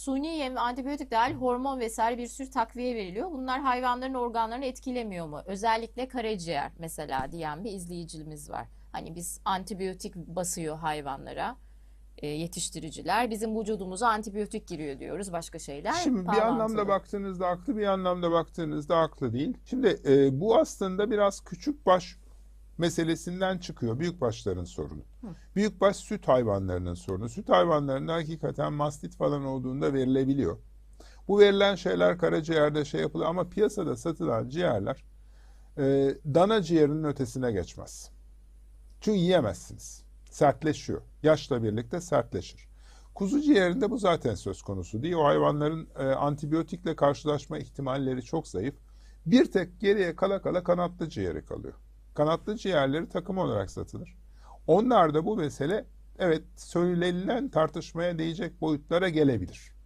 suni yem ve antibiyotik dahil hormon vesaire bir sürü takviye veriliyor. Bunlar hayvanların organlarını etkilemiyor mu? Özellikle karaciğer mesela diyen bir izleyicimiz var. Hani biz antibiyotik basıyor hayvanlara e, yetiştiriciler. Bizim vücudumuza antibiyotik giriyor diyoruz. Başka şeyler Şimdi bir anlamda baktığınızda haklı, bir anlamda baktığınızda haklı değil. Şimdi e, bu aslında biraz küçük baş meselesinden çıkıyor. Büyükbaşların sorunu. Büyükbaş süt hayvanlarının sorunu. Süt hayvanlarında hakikaten mastit falan olduğunda verilebiliyor. Bu verilen şeyler karaciğerde şey yapılıyor ama piyasada satılan ciğerler e, dana ciğerinin ötesine geçmez. Çünkü yiyemezsiniz. Sertleşiyor. Yaşla birlikte sertleşir. Kuzu ciğerinde bu zaten söz konusu değil. O hayvanların e, antibiyotikle karşılaşma ihtimalleri çok zayıf. Bir tek geriye kala kala kanatlı ciğeri kalıyor. Kanatlı ciğerleri takım olarak satılır. Onlar da bu mesele evet söylenilen tartışmaya değecek boyutlara gelebilir.